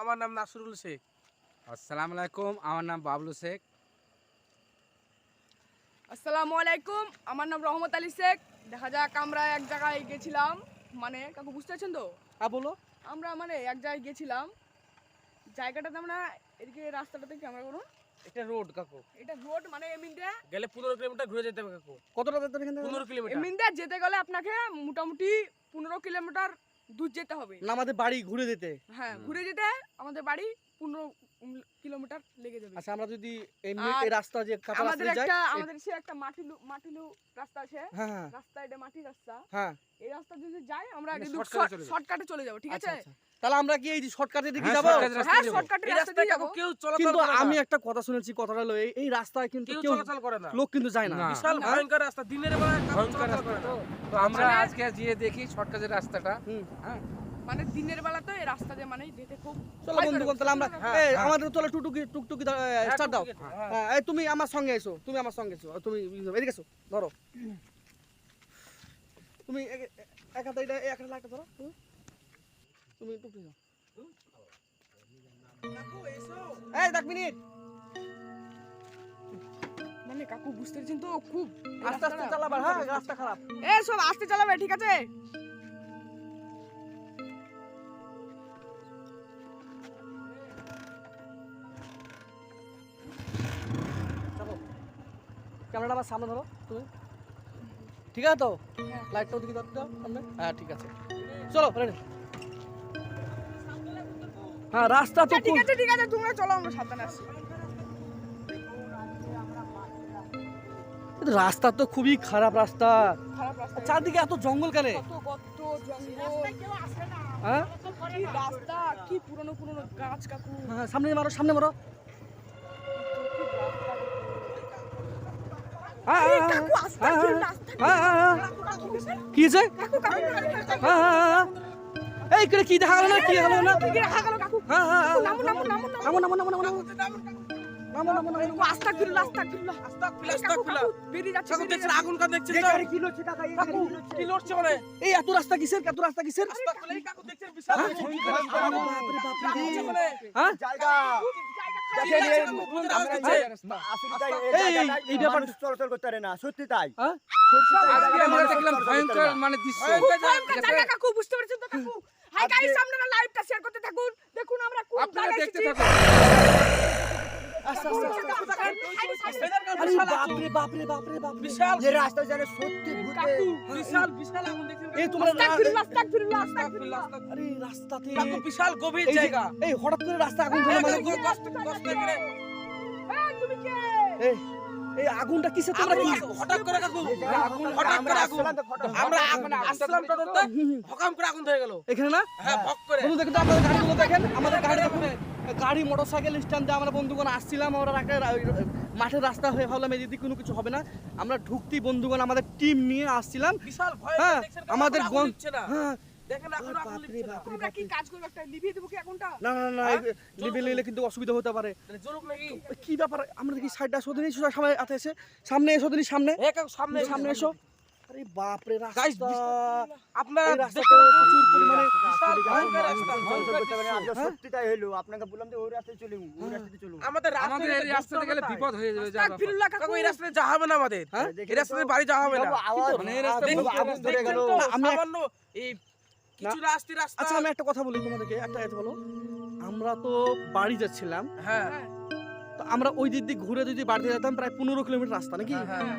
আমার নাম নাসরুল শেখ। আসসালামু আলাইকুম আমার নাম বাবলু শেখ। আসসালামু আলাইকুম আমার নাম রহমত আলী শেখ। দেখা যাক আমরা এক জায়গায় গেছিলাম। মানে কাকু বুঝতে পারছেন তো? হ্যাঁ বলো। আমরা মানে এক জায়গায় গেছিলাম। জায়গাটাতে আমরা এদিকে রাস্তাটাতে ক্যামেরা করুন এটা রোড কাকু। এটা রোড মানে এমনিতে গেলে পনেরো কিলোমিটার ঘুরে যেতে হবে কাকু। কতটা যেতে হবে পনেরো কিলোমিটার। এমনিতে যেতে গেলে আপনাকে মোটামুটি পনেরো কিলোমিটার দূর যেতে হবে। না আমাদের বাড়ি ঘুরে যেতে। হ্যাঁ ঘুরে যেতে আমাদের বাড়ি পনেরো কিলোমিটার লেগে যাবে। আচ্ছা আমরা যদি এই রাস্তা যে কাঁচা আমাদের রাস্তা দিয়ে যাই একটা আমাদের সে একটা মাটিলু মাটিলু রাস্তা আছে। হ্যাঁ হ্যাঁ। রাস্তা এটা মাটির রাস্তা। হ্যাঁ। এই রাস্তা যদি যাই আমরা যাব। শর্টকাটে চলে যাব ঠিক আচ্ছা আছে? আচ্ছা। তাহলে আমরা কি এই শর্টকাটে দিকে হ্যাঁ, যাব? হ্যাঁ শর্টকাটে রাস্তা কেউ চলাচল কিন্তু আমি একটা কথা শুনেছি কথাটা হলো এই রাস্তায় কিন্তু কেউ চলাচল করে না। লোক কিন্তু যায় না। বিশাল ভয়ঙ্কর রাস্তা। দিনের বেলা ভয়ঙ্কর রাস্তা তো আমরা আজকে গিয়ে দেখি শর্টকাটের রাস্তাটা। হুম। হ্যাঁ। মানে দিনের বেলা তো এই রাস্তা দিয়ে মানে যেতে খুব চলো বন্ধু। তাহলে আমরা হ্যাঁ, এই হ্যাঁ। আমাদের চলো টুকটুকি টুকটুকি স্টার্ট দাও হ্যাঁ। হ্যাঁ এই তুমি আমার সঙ্গে এসো তুমি আমার সঙ্গে এসো তুমি এদিকে এসো ধরো তুমি এক হাতে এটা এক হাতে ধরো তুমি। টুকটুকি যাও এই দেখ মিনিট মানে কাকু বুঝতে পারছেন তো খুব আস্তে আস্তে চালাবার হ্যাঁ রাস্তা খারাপ এ সব আস্তে চালাবে ঠিক আছে ক্যামেরাটা আবার সামনে ধরো তুমি। ঠিক আছে তো। লাইটটা ওদিকে ধরতে দাও সামনে। হ্যাঁ ঠিক আছে। চলো রেডি হ্যাঁ রাস্তা তো আচ্ছা, ঠিক আছে ঠিক আছে তোমরা চলো আমরা সাবধানে আসছি কিন্তু রাস্তা তো খুবই খারাপ রাস্তা। খারাপ চারদিকে এত জঙ্গল কেন? কত গর্ত জঙ্গল। হ্যাঁ? কি রাস্তা কি পুরনো পুরনো গাছ কাকু। হ্যাঁ, সামনে মারো সামনে মারো। কি হ্যাঁ। এই করে কি দেখা গেল না কি হলো না। নামো নামো নামো নামো আস্তা আস্তা বেরিয়ে যাচ্ছে দেখছেন আগুন কাজ দেখছেন তো? কি লড়ছে কাকা এই কি লড়ছে? মানে? এই এত রাস্তা কিসের এত রাস্তা কিসের কাকু দেখছেন বিশাল রে। হ্যাঁ জায়গা চলাচল করতে পারে না সত্যি তাই মানে কাকু বুঝতে পারছেন তো কাকু হাই গাইস আপনারা লাইভটা শেয়ার করতে থাকুন দেখুন আমরা কোন জায়গায় দেখতে থাকুন আগুনটা কিসে তোমরা হঠাৎ করে আগুন হঠাৎ করে আগুন। আমরা আসলাম হকাম করে আগুন গেল। এখানে না? দেখেন। আমাদের গাড়ি দেখুন। গাড়ি মোটর সাইকেল স্ট্যান্ডে আমরা বন্ধুগণ আসছিলাম। আমরা মাঠের রাস্তা হয়ে ভাবলাম এদিকে কোনো কিছু হবে না। আমরা ঢুকতি বন্ধুগণ আমাদের টিম নিয়ে আসছিলাম। বিশাল ভয় হ্যাঁ আমাদের হ্যাঁ। কি ব্যাপার? আমরা দেখি সাইডটা সামনে এসো? সামনে সামনে। এসো। আরে রাস্তা। আপনারা এই রাস্তা দেখতে তো পাচ্ছেন, প্রচুর পরিমাণে বিশাল রাস্তা ভয়ঙ্কর মানুষ রাস্তা, চলাচল ভয়ঙ্কর করতে পারে না দৃশ্য। আজকে সত্যি তাই হলো আপনাকে বললাম যে ওই রাস্তায় চলুন ওই রাস্তাতে চলুন। আমাদের আমাদের এই রাস্তাতে গেলে বিপদ হয়ে যাবে যা আস্তাক ব্যাপার। ফিরলো কাকু কাকু এই রাস্তাতে যাওয়া হবে না আমাদের? এই রাস্তাতে বাড়ি যাওয়া হবে না। মানে এই রাস্তায় আগুন- ধরে গেল। দেখছেন তো, আমি এক- সামান্য এই কিছু রাস্তি রাস্তা। আচ্ছা আমি একটা কথা বলি তোমাদেরকে একটা কথা বলো। আমরা তো বাড়ি যাচ্ছিলাম। হ্যাঁ। তো আমরা ওই দিক দিয়ে ঘুরে যদি বাড়িতে যেতাম প্রায় পনেরো কিলোমিটার রাস্তা নাকি? হ্যাঁ, হ্যাঁ,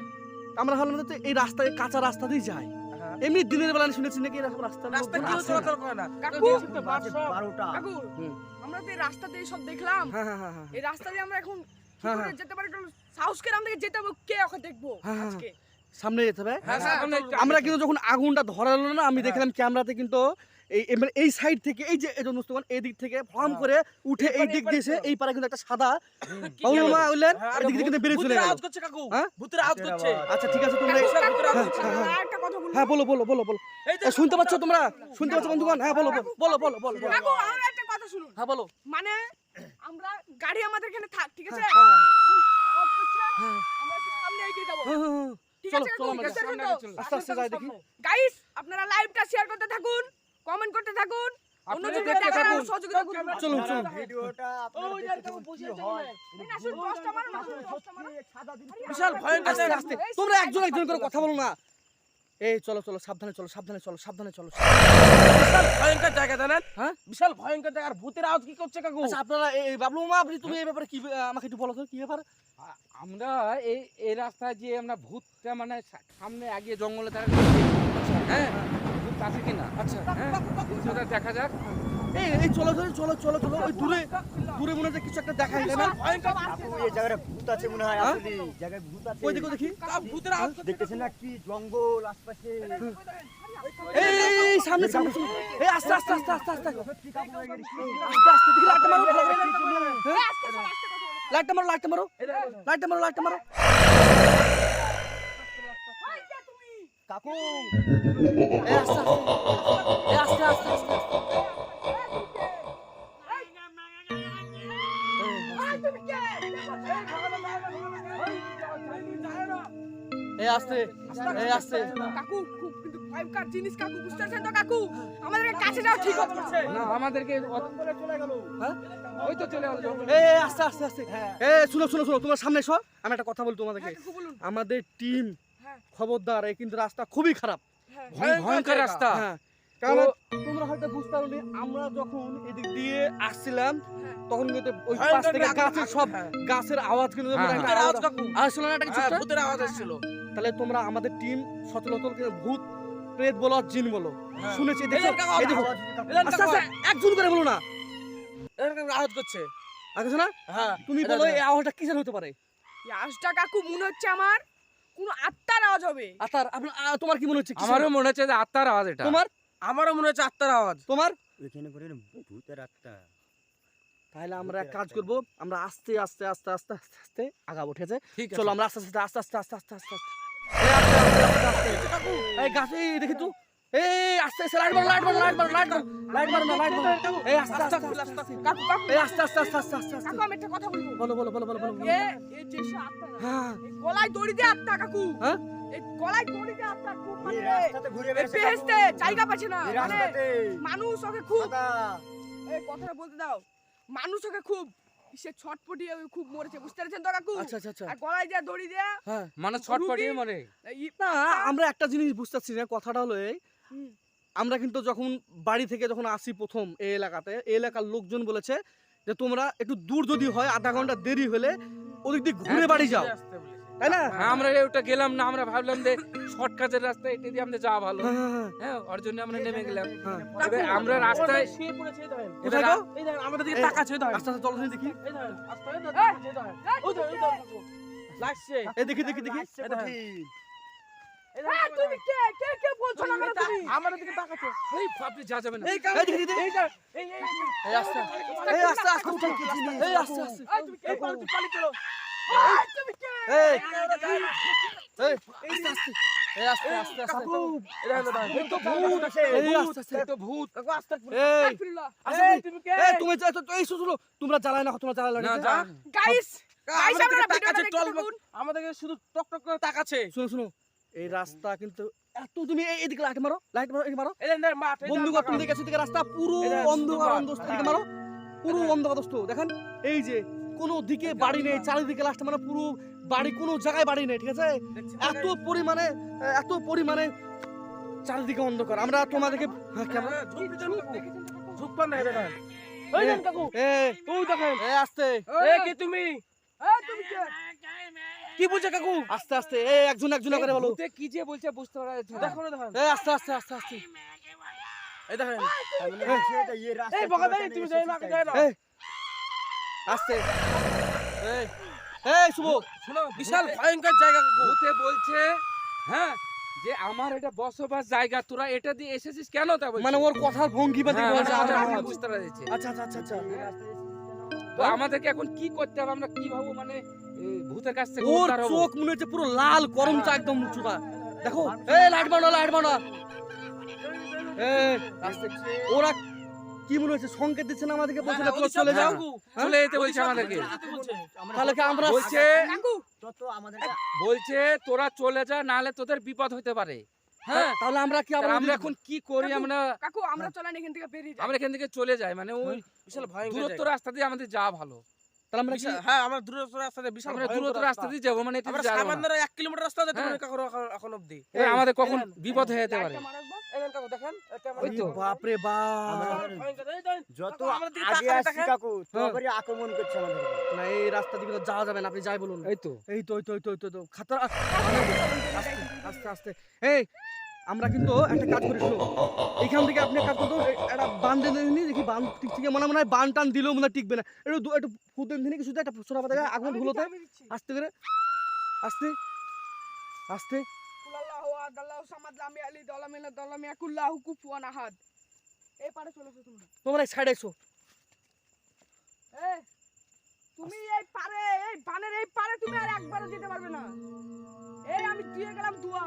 আমরা ভাবলাম যে এই রাস্তায় কাঁচা রাস্তা দিয়ে যাই। হ্যাঁ। এমনি দিনের বেলা শুনেছি নাকি এরকম রাস্তা রাস্তা কেউ চলাচল করে না। কাকু। বারোটা। কাকু আমরা তো এই রাস্তাতে সব দেখলাম। হ্যাঁ হ্যাঁ এই রাস্তা দিয়ে আমরা এখন। যেতে পারি? সাহস করে আমাদেরকে যেতে হবে কে ওকে দেখব আজকে? সামনে যেতে হবে। আমরা কিন্তু যখন আগুনটা ধরালো না আমি। দেখলাম ক্যামেরাতে কিন্তু এই মানে এই সাইড থেকে এই যে এই দিক থেকে ফর্ম হ্যাঁ। করে উঠে এই দিক এই পারে কিন্তু একটা সাদা। হ্যাঁ, এই দিক থেকে কিন্তু বেরিয়ে চলে গেল। করছে কাকু হ্যাঁ? ভূতের আওয়াজ করছে। আচ্ছা ঠিক আছে তোমরা। আর একটা কথা বলব হ্যাঁ বলো বলো বলো বলো। এই শুনতে পাচ্ছ তোমরা? শুনতে পাচ্ছ বন্ধুগণ? হ্যাঁ বলো বলো বলো বলো বলো বলো। কাকু আমার একটা কথা শুনুন। হ্যাঁ বলো। মানে আমরা গাড়ি আমাদের এখানে থাক ঠিক আছে? আওয়াজ করছে আমরা একটু সামনে এগিয়ে যাব। ঠিক চলো, আছে চলো আমরা সামনে চলো। আস্তে আস্তে যাই দেখি। গাইস আপনারা লাইভটা শেয়ার করতে থাকুন। কমেন্ট করতে থাকুন। তোমরা একজন একজন করে কথা বলো না। এই চলো চলো সাবধানে চলো সাবধানে চলো সাবধানে চলো। ভয়ঙ্কর জায়গা জানেন? হ্যাঁ? বিশাল ভয়ঙ্কর জায়গা। আর ভূতের আওয়াজ কি করছে কাকু? আচ্ছা, আপনারা এই বাবলু মা আপনি তুমি হ্যাঁ? এই ব্যাপারে কি আমাকে একটু বলো তো কি ব্যাপার? আমরা এই এই রাস্তায় যে আমরা ভূতটা মানে সামনে আগে জঙ্গলে থাকা হ্যাঁ? আছে কিনা আচ্ছা হ্যাঁ। সেটা দেখা যাক। এই এই চলো চলো চলো চলো চলো। ওই দূরে দূরে মনে হচ্ছে কিছু একটা না? এই জায়গায় ভূত আছে মনে হয় হ্যাঁ? আসলে জায়গায় ভূত আছে। ওই দেখো দেখি। ভূতের দেখতেছেন না কি জঙ্গল আশপাশে? এই সামনে সামনে। এই আস্তে আস্তে আস্তে আস্তে আস্তে। হয়ে। আস্তে আস্তে দেখি লাইটটা মারো। লাইটটা মারো লাইটটা মারো। লাইটটা মারো লাইটটা মারো। কাকু আস্তে আস্তে আস্তে এই, আস্তে এই আস্তে জিনিস কাকু বুঝতে পারছেন তো কাকু? আমাদের কাছে ঠিক হচ্ছে না। আমাদেরকে অত- চলে গেল। হ্যাঁ? ওই তো চলে গেল। এই আস্তে আস্তে আস্তে। এই শুনো শুনো শুনো তোমার সামনে এসো আমি একটা কথা বলি তোমাদেরকে। হ্যাঁ, আমাদের টিম হ্যাঁ। খবরদার এই কিন্তু রাস্তা খুবই খারাপ। হ্যাঁ। ভয়ঙ্কর রাস্তা। হ্যাঁ কারণ তোমরা হয়তো বুঝতে পারোনি আমরা যখন এদিক দিয়ে আসছিলাম হ্যাঁ। তখন কিন্তু ওই পাশ থেকে গাছের সব। গাছের আওয়াজ কিন্তু আসছিল না একটা কিছু ভূতের আওয়াজ এসেছিল। তাহলে তোমরা আমাদের টিম ভূত প্রেত বলো জিন বলো। শুনেছি দেখো একজন করে বলো না। আওয়াজ করছে? আগে শোনা। হ্যাঁ তুমি বলো এই আওয়াজটা কিসের হতে পারে? এই আওয়াজটা কাকু মনে হচ্ছে আমার কোনো আত্মার আওয়াজ হবে আর তার আপনার আ, তোমার কি মনে হচ্ছে আমারও মনে হচ্ছে যে আত্মার আওয়াজ এটা তোমার আমারও মনে হচ্ছে আত্মার আওয়াজ তোমার ওইখানে করে ভূতের আত্মা তাহলে আমরা এক কাজ করব আমরা আস্তে আস্তে আস্তে আস্তে আস্তে আস্তে আগাবো ঠিক আছে চলো আমরা আস্তে আস্তে আস্তে আস্তে আস্তে আস্তে আস্তে আস্তে আস্তে দেখি তো এই আস্তে আস্তে light light light light light light এই আস্তে আস্তে আস্তে আস্তে আস্তে। কাকু কাকু। এই আস্তে আস্তে আস্তে আস্তে আস্তে আস্তে। কাকু আমি একটা কথা বলব। বলো বলো বলো বলো বলো বলো। এ এ যে আত্মা হ্যাঁ। গলায় দড়ি দিয়ে আত্মা কাকু। হ্যাঁ? এই গলায় দড়ি দিয়ে আত্মা খুব মানে রাস্তাতে ঘুরে বেড়াচ্ছে বেহেশতে জায়গা পাচ্ছে না। মানে রাস্তাতে। মানুষ ওকে খুব এই কথাটা বলতে দাও। মানুষ ওকে খুব সে ছটপটিয়ে খুব মরেছে বুঝতে পারছেন তো কাকু? আচ্ছা আচ্ছা আচ্ছা। আর গলায় দিয়ে দড়ি দিয়ে হ্যাঁ। মানে ছটপটিয়ে মরে। না আমরা একটা জিনিস বুঝতে পারছি না কথাটা হলো এই। আমরা কিন্তু যখন বাড়ি থেকে যখন আসি প্রথম এই এলাকাতে এই এলাকার লোকজন বলেছে যে তোমরা একটু দূর যদি হয় আধা ঘণ্টা দেরি হলে ওদিক দিয়ে ঘুরে বাড়ি যাও তাই না আমরা ওটা গেলাম না আমরা ভাবলাম যে শর্টকাটের রাস্তা এটা দিয়ে আমাদের যাওয়া ভালো হ্যাঁ, ওর জন্য আমরা নেমে গেলাম। এবার আমরা রাস্তায় শুয়ে পড়েছে, দেখেন। কোথায় গো? এই দেখেন, আমাদের দিকে তাকাচ্ছে, দেখেন। আস্তে আস্তে চলো দেখি এই দেখেন, আস্তে এই দেখেন, এই, এই দেখেন। ওই দেখেন, এই দেখেন, কাকু। লাগছে। এই দেখি দেখি দেখি তুমি কে কে কে বলছো না তুমি আমাদের দিকে তাকাচ্ছে। এই আপনি যা যাবেন এই এই দেখি, দেখি। এই এই, এই, এই, এই আস্তে এই আস্তে আস্তে এই আস্তে আস্তে এই তুমি কে এই পালি, পালি চলো। এই তুমি কে এই এই, এই আস্তে আস্তে এই আস্তে আস্তে আস্তে কাকু, এই দেখেন, এই তো ভূত আছে, এই আস্তে আস্তে তো ভূত কাকু, আস্তে এই আস্তে তুমি কে? এই তুমি যা- তো- তো এই শুনো তোমরা জ্বালায় না তোমরা জ্বালায় না গাইস গাইস আপনারা ভিডিওটা আমাদেরকে শুধু টক টক করে তাকাচ্ছে শুনো শুনো এই রাস্তা কিন্তু এত তুমি এইদিকে লাইট মারো লাইট মারো এদিকে মারো। বন্ধুগণ তুমি দেখেছ দিকে রাস্তা পুরো অন্ধকার অন্ধস্ত মারো পুরো অন্ধকার দোস্ত দেখেন এই যে কোনো দিকে বাড়ি নেই চারিদিকে লাস্ট মানে পুরো বাড়ি কোনো জায়গায় বাড়ি নেই ঠিক আছে? এত পরিমাণে এত পরিমাণে চারিদিকে অন্ধকার। আমরা তোমাদেরকে হ্যাঁ, কেমন তুমি? কে বলছে কাকু? আস্তে আস্তে এ একজন একজন করে বলো। ভূতে কি যে বলছে বুঝতে পারা যাচ্ছে না। দেখো না, দেখেন। এ আস্তে আস্তে আস্তে আস্তে। এই দেখেন। এই বকা টানে তুমি যাই না, যাই না। এই আস্তে। এই এই শুভ। শোনো, বিশাল ভয়ঙ্কর জায়গা কাকু। ভূতে বলছে হ্যাঁ যে আমার এটা বসবাস জায়গা তোরা এটা দিয়ে এসেছিস কেন তা মানে ওর কথার ভঙ্গি বা হ্যাঁ, দেখে মানে বলছে, আমরা আচ্ছা, বুঝতে পারা যাচ্ছে আচ্ছা আচ্ছা আচ্ছা আচ্ছা। আমাদেরকে এখন কি করতে হবে? আমরা কি ভাবো মানে ভূতের কাছ থেকে ওর চোখ মনে হচ্ছে পুরো লাল গরম চা একদম দেখো এই লাইট বানো লাইট বানো ওরা কি মনে হচ্ছে? সংকেত দিচ্ছে না আমাদেরকে? বলছে না, হ্যাঁ, তোরা চলে যাও। চলে যেতে বলছে আমাদেরকে। তাহলে কি আমরা বলছে বলছে তোরা চলে যা নাহলে তোদের বিপদ হতে পারে। হ্যাঁ। তাহলে আমরা কি আমরা এখন কি করি? আমরা কাকু আমরা চলেন এখান থেকে বেরিয়ে যাই। আমরা এখান থেকে চলে যাই মানে ওই বিশাল ভয়ঙ্কর দূরত্ব রাস্তা দিয়ে আমাদের যাওয়া ভালো। তাহলে আমরা হ্যাঁ আমরা দূরত্ব রাস্তাতে বিশাল আমরা দূরত্ব রাস্তা দিয়ে যাব মানে আমরা সামান্য এক কিলোমিটার রাস্তা যেতে হ্যাঁ। পারি কাকু এখন- এখন অবধি। আমাদের কখন বিপদ হয়ে যেতে পারে। বাপ। যত আগে আসছি কাকু হ্যাঁ। ততবারই আক্রমণ করছে আমাদের না এই রাস্তা দিকে তো যাওয়া যাবে না আপনি যাই বলুন। তো। তো এই তো, এই তো খাতরা আস্তে আস্তে আস্তে। এই আমরা কিন্তু একটা কাজ করি শুনো। এইখান থেকে আপনি কাজ করতো একটা বান দিয়ে দেখি বান ঠিক থেকে মনে মনে হয় বান টান দিলেও মনে টিকবে না। একটু একটু ফুদেন দিনে কিছু একটা সোনা পাতা আগুন ধুলোতে। আস্তে করে। আস্তে। আস্তে। তোমরা। তোমরা সাইডে এসো। তুমি এই পারে এই বানের এই পারে তুমি আর একবারও যেতে পারবে না। এই আমি দিয়ে গেলাম দুয়া।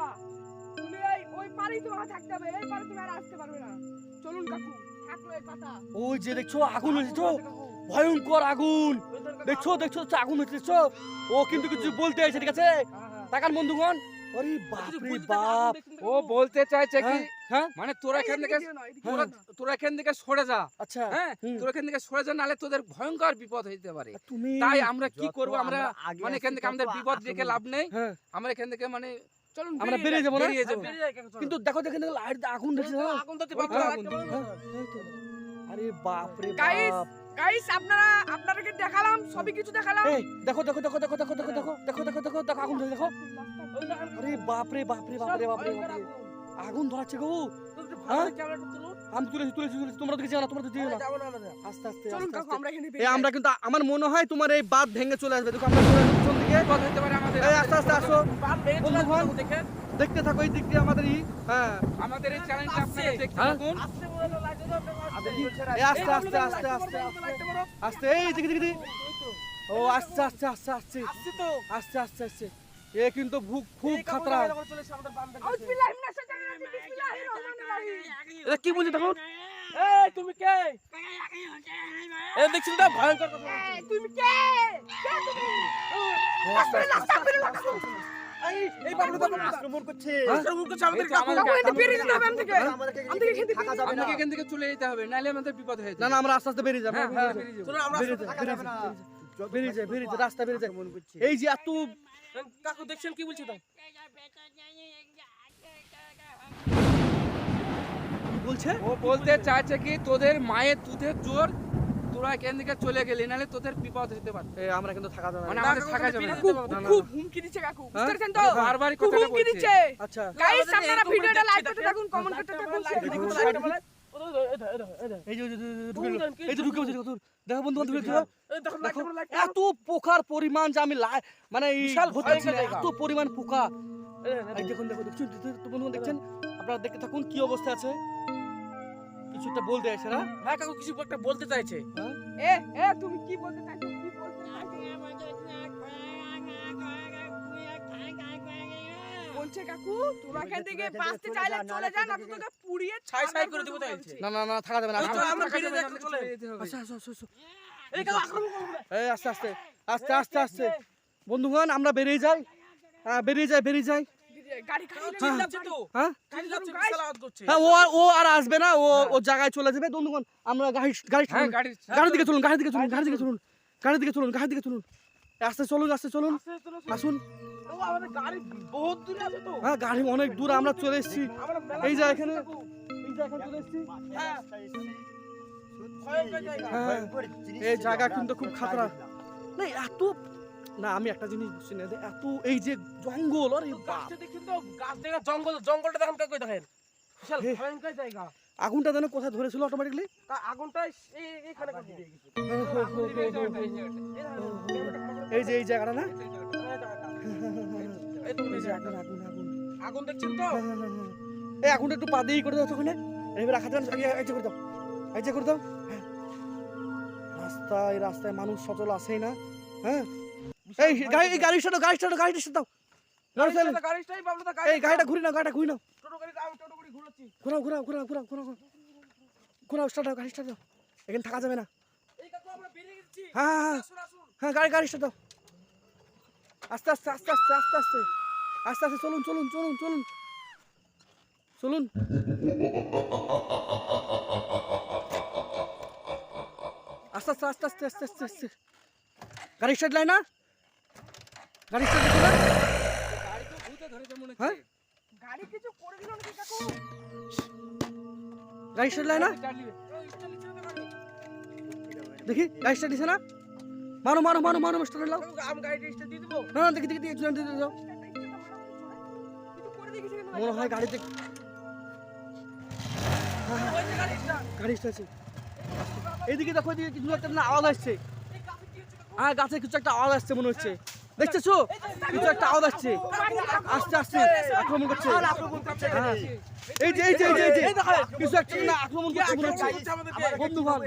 ওই থাকতে হবে এই পারে তুমি আর আসতে পারবে না। চলুন কাকু থাকল এই পাতা। ওই যে দেখছ আগুন হয়েছে ভয়ঙ্কর আগুন। দেখছ দেখছ আগুন হচ্ছে ও কিন্তু কিছু বলতে আছে ঠিক আছে। তাকান বন্ধুগণ। আরে বাপ। রে বাপ ও বলতে চাইছে কি? হ্যাঁ, হ্যাঁ? মানে তোরা এখান থেকে দিও না, এদিকে তোরা দিও না। তোরা এখান থেকে সরে যা। আচ্ছা হ্যাঁ? তোরা এখান থেকে সরে যা নালে তোদের ভয়ঙ্কর বিপদ হইতে পারে। তাই আমরা কি করব? আমরা মানে এখান থেকে আমাদের বিপদ দেখে লাভ নেই। আমরা এখান থেকে মানে চলুন আমরা বেরিয়ে যাব না হ্যাঁ। কিন্তু দেখো দেখেন লাইট আগুন দেখছে আগুন তো। হ্যাঁ। আরে বাপ রে বাপ গাইস আপনারা আপনাদেরকে দেখালাম সবই কিছু দেখালাম এই দেখো দেখো দেখো দেখো দেখো দেখো দেখো দেখো দেখো দেখো দেখো আগুন ধরে দেখো আরে বাপ রে বাপ রে বাপ রে বাপ রে। আগুন। ধরাচ্ছে গো হ্যাঁ? আমি তুলেছি তুলেছি তুলেছি। তোমরা তো কিছু না তোমরা তো যেও না। যাব না আমরা। আস্তে আস্তে চলুন আস্তে কাকু আমরা এখানে এই আমরা কিন্তু আমার মনে হয় তোমার এই বাদ ভেঙে চলে আসবে। দেখো আমরা চলে আসব দিকে। হইতে পারে আমাদের। এই আস্তে আস্তে আসো। বাপ ভেঙে চলে আসবে। দেখেন। দেখতে থাকো এই দিক দিয়ে আমাদের ই হ্যাঁ। আমাদের এই চ্যানেলটা আপনারা দেখতে হ্যাঁ? থাকুন আস্তে আস্তে। এই আস্তে এই আস্তে আস্তে আস্তে আস্তে আস্তে। এই দিকে দিকে ও আস্তে আস্তে আস্তে আস্তে। আসছে তো। আস্তে আস্তে আস্তে। এ কিন্তু খুব খুব এই খাতরা। এটা কি বলছো তখন? এই তুমি কে? এ দেখছি তো ভয়ঙ্কর তুমি কে? আমরা আস্তে আস্তে বেরিয়ে যাব। বেরিয়ে যায় এই যে এত কাকু দেখছেন কি বলছি বলছে ও বলতে চাইছে কি তোদের মায়ের দুধের জোর তোরা এখান থেকে চলে গেলি নালে তোদের বিপদ হতে পারে আমরা কিন্তু থাকা যাবে না আমরা থাকা যাবে না খুব হুমকি দিচ্ছে কাকু বুঝতেছেন তো বারবার কথা বলছে হুমকি দিচ্ছে আচ্ছা গাইস আপনারা ভিডিওটা লাইক করতে থাকুন কমেন্ট করতে থাকুন লাইক বলে থাকুন লাইক পরিমাণ যে আপনারা দেখতে থাকুন কি অবস্থা আছে কিছু একটা বলতে আছে না? হ্যাঁ কাকু কিছু একটা বলতে চাইছে। এ এ তুমি কি বলতে চাইছো? কি বলতে বলছে কাকু তোরা এখান থেকে বাঁচতে চাইলে চলে যা না তোকে পুড়িয়ে ছাই ছাই ছাই করে দেবো তাইছে না না না থাকা যাবে না আস্তে- আমরা বেরিয়ে চলে। আস্তে আস্তে আস্তে আস্তে। এই কাকু আক্রমণ করবে এই আস্তে আস্তে আস্তে আস্তে আস্তে। বন্ধুগণ আমরা বেরিয়ে যাই। হ্যাঁ বেরিয়ে যাই বেরিয়ে যাই। হ্যাঁ, ও আর আসবে না। ও জায়গায় চলে যাবে। আমরা গাড়ি চলুন গাড়ির দিকে দিকে চলুন। চলুন দিকে চলুন। আস্তে চলুন আস্তে চলুন। আসুন। হ্যাঁ গাড়ি অনেক দূর আমরা চলে এসেছি। এই যে এখানে হ্যাঁ, এই জায়গা। কিন্তু খুব খাতরা। এত না আমি একটা জিনিস বুঝছি না যে এত এই যে জঙ্গল আরে গাছটা দেখছেন তো গাছ দেখা জঙ্গল জঙ্গলটা দেখেন কাকু দেখেন? বিশাল ভয়ঙ্কর জায়গা। আগুনটা যেন কোথায় ধরেছিল অটোমেটিকলি তা আগুনটা এই এইখানে। এই যে এই জায়গাটা না? এই জায়গাটা। এই এই এই যে আগুন আগুন আগুন। আগুন দেখছেন তো? হ্যাঁ, হ্যাঁ, হ্যাঁ। এই আগুনটা একটু পা দিয়ে করে দাও তখন এবার রাখা যাবে এই- এই যে করে দাও। এই যে করে দাও। হ্যাঁ। রাস্তায় রাস্তায় মানুষ সচল আসেই না। হ্যাঁ। এই গাড়ি গাড়ি সাথে গাড়ি সাথে গাড়ি সাথে দাও এই গাড়িটা ঘুরি নাও গাড়িটা ঘুরি নাও ঘোরাও ঘোরাও ঘোরাও ঘোরাও ঘোরাও ঘোরাও স্টার্ট দাও গাড়ি স্টার্ট দাও এখানে থাকা যাবে না হ্যাঁ হ্যাঁ হ্যাঁ হ্যাঁ গাড়ি গাড়ি স্টার্ট দাও আস্তে আস্তে আস্তে আস্তে আস্তে আস্তে আস্তে আস্তে চলুন চলুন চলুন চলুন চলুন আস্তে আস্তে আস্তে আস্তে আস্তে আস্তে আস্তে গাড়ি স্টার্ট লাই না গাড়ি হ্যাঁ? গাড়ি স্টার্ট না? দেখি গাড়ি স্টার্ট দিছে না? মারো মারো মারো মারো স্টার্ট লাও আমি না দেখি দেখি একটু দিয়ে দাও। মনে হয় গাড়িতে হ্যাঁ, গাড়ি স্টার্ট এইদিকে দেখো এদিকে কিছু একটা আওয়াজ আসছে। হ্যাঁ গাছে কিছু একটা আওয়াজ আসছে মনে হচ্ছে। দেখতেছো কিছু একটা আওয়াজ আসছে আস্তে আস্তে আক্রমণ করছে হ্যাঁ। এই যে এই যে এই যে কিছু একটা না আক্রমণ করছে মনে হচ্ছে বন্ধু ভাই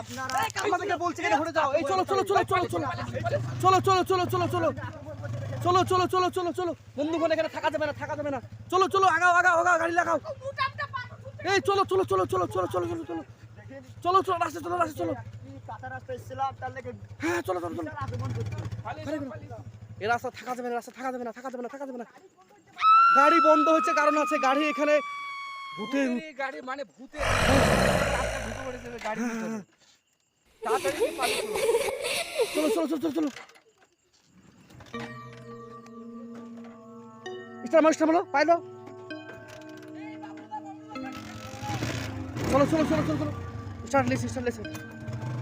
আপনারা আমাদেরকে বলছে কেন ঘুরে যাও এই চলো চলো চলো চলো চলো চলো চলো চলো চলো চলো চলো চলো চলো চলো চলো বন্ধুগণ এখানে থাকা যাবে না থাকা যাবে না চলো চলো আগাও আগাও আগাও গাড়ি লাগাও এই চলো চলো চলো চলো চলো চলো চলো চলো চলো চলো রাস্তা চলো রাস্তা চলো কাঁচা রাস্তায় ছিলাম তার লেগে হ্যাঁ চলো চলো চলো। আক্রমণ রাস্তা থাকা যাবে না রাস্তা থাকা যাবে না থাকা যাবে না থাকা যাবে না। গাড়ি বন্ধ হচ্ছে কারণ আছে গাড়ি এখানে। ভূতের গাড়ি মানে ভূতে গাড়ি চলো। চলো চলো চলো চলো। চলো স্টার মারো স্টার মারো পাইলো চলো চলো চলো চলো চলো। স্টার্ট লেছে স্টার্ট লেছে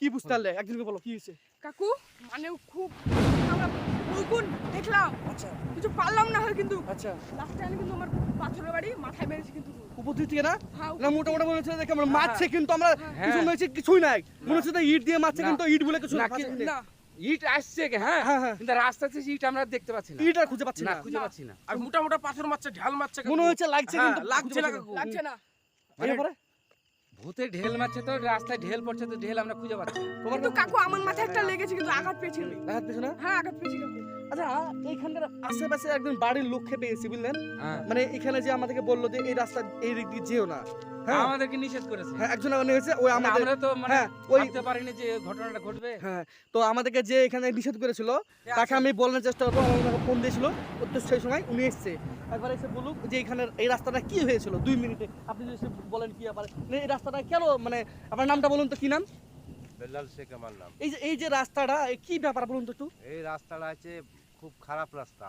কি বুঝতে পারলে? একজনকে বলো কি হয়েছে? কাকু মানে খুব আমরা দেখলাম। আচ্ছা। কিছু পারলাম না হয় কিন্তু। আচ্ছা। লাস্টে আমি কিন্তু আমার পাথরের বাড়ি মাথায় মেরেছি কিন্তু। থেকে না? হ্যাঁ না মোটা মোটা মনে হচ্ছে দেখে আমরা মারছে কিন্তু আমরা হ্যাঁ। কিছু মনে হচ্ছে কিছুই নাই। মনে হচ্ছে ইট দিয়ে মারছে কিন্তু ইট বলে কিছু না, ইট আসছে কি, হ্যাঁ? হ্যাঁ হ্যাঁ। কিন্তু রাস্তাতে ইট আমরা দেখতে পাচ্ছি না। ইট আর খুঁজে পাচ্ছি না খুঁজে পাচ্ছি না। আর মোটা মোটা পাথর মারছে ঢাল মারছে। মনে হচ্ছে লাগছে হ্যাঁ, কিন্তু লাগছে না কাকু। লাগছে না। না। এরপরে ভূতে ঢেল মারছে তো রাস্তায় ঢেল পড়ছে তো ঢেল আমরা খুঁজে পাচ্ছি তোমার কিন্তু কাকু আমার মাথায় একটা লেগেছে কিন্তু আঘাত পেয়েছি। আমি লাগাত পেছো না? হ্যাঁ আঘাত পেয়েছি কাকু। আচ্ছা এইখানকার আশেপাশে একজন বাড়ির লোককে পেয়েছি বুঝলেন? হ্যাঁ। মানে এখানে যে আমাদেরকে বলল যে এই রাস্তা এই দিক দিয়ে যেও না। হ্যাঁ? আমাদেরকে নিষেধ করেছে। হ্যাঁ একজন হয়েছে ওই মানে আমাদের আমরা তো মানে হ্যাঁ ভাবতে পারিনি যে ঘটনাটা ঘটবে। হ্যাঁ তো আমাদেরকে যে এখানে নিষেধ করেছিল তাকে আমি বলার চেষ্টা করব আমাকে ফোন দিয়েছিল? তো সেই সময় উনি এসছে। একবার এসে বলুক যে এখানে এই রাস্তাটা কি হয়েছিল? দুই মিনিটে। আপনি যদি বলেন কি ব্যাপারে। মানে এই রাস্তাটা কেন মানে আপনার নামটা বলুন তো কি নাম? বেলাল শেখ আমার নাম। এই যে এই যে রাস্তাটা কি ব্যাপার বলুন তো একটু। এই রাস্তাটা আছে খুব খারাপ রাস্তা।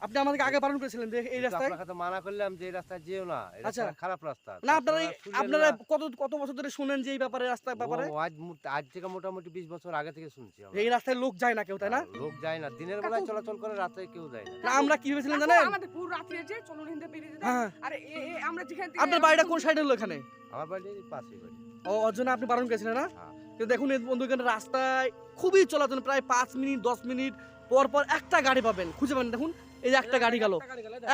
আপনি আমাদেরকে আগে বারণ করেছিলেন যে এই রাস্তায় আপনাকে তো মানা করলাম যে এই রাস্তায় যেও না। এই আচ্ছা। রাস্তা খারাপ রাস্তা। না আপনারা আপনারা কত কত বছর ধরে শুনেন যে এই ব্যাপারে রাস্তার ব্যাপারে? আজ আজ থেকে মোটামুটি বিশ বছর আগে থেকে শুনছি আমরা। এই রাস্তায় লোক যায় না কেউ তাই না? লোক যায় না। দিনের বেলায় চলাচল করে রাতে কেউ যায় না। না আমরা কি ভেবেছিলেন কাকু, জানেন? আমাদের পুরো রাত্রি আছে চলুন হিন্দে বেরিয়ে যেতে। হ্যাঁ আর এ- এ- আমরা যেখানে থেকে আপনার বাড়িটা কোন সাইডে হলো এখানে? আমার বাড়ি পাশে বাড়ি। ও ওর জন্য আপনি বারণ করেছিলেন না? হ্যাঁ। দেখুন এই বন্ধু এখানে রাস্তায় খুবই চলাচল প্রায় পাঁচ মিনিট দশ মিনিট পর পর একটা গাড়ি পাবেন। খুঁজে পাবেন দেখুন। এই যে একটা গাড়ি গেল।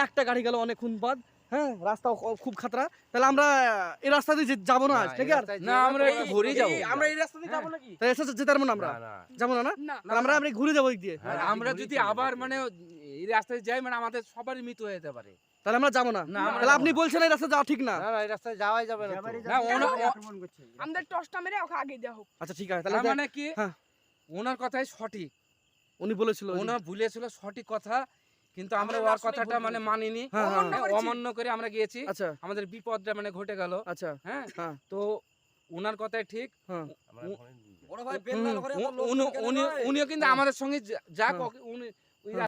একটা গাড়ি গেল অনেকক্ষণ বাদ হ্যাঁ রাস্তা খুব খাতরা। তাহলে আমরা এই রাস্তা দিয়ে যাব না আজ ঠিক আছে না, আমরা একটু ঘুরেই যাব। আমরা এই রাস্তা দিয়ে যাব নাকি? তাহলে এসে যেতে পারব না আমরা? না, না। যাব না না? না তাহলে আমরা আমরা ঘুরে যাব দিক দিয়ে। হ্যাঁ, আমরা যদি আবার মানে এই রাস্তায় যাই মানে আমাদের সবারই মৃত্যু হয়ে যেতে পারে। তাহলে আমরা যাব না? তাহলে আপনি বলছেন এই রাস্তা যাওয়া ঠিক না? না এই রাস্তায় যাওয়াই যাবে না না, যাচ্ছে, আক্রমণ করছে। আমাদের টসটা মেরে ওকে আগে দেওয়া হোক। আচ্ছা ঠিক আছে তাহলে মানে কি? হ্যাঁ। ওনার কথাই সঠিক। উনি বলেছিল ওনার ভুলেছিল সঠিক কথা। কিন্তু আমরা ওর কথাটা মানে মানিনি। হ্যাঁ, হ্যাঁ, হ্যাঁ। অমান্য করে আমরা গিয়েছি। আচ্ছা। আমাদের বিপদটা মানে ঘটে গেল। আচ্ছা। হ্যাঁ? তো ওনার কথাই ঠিক। উনিও কিন্তু আমাদের সঙ্গে যা উনি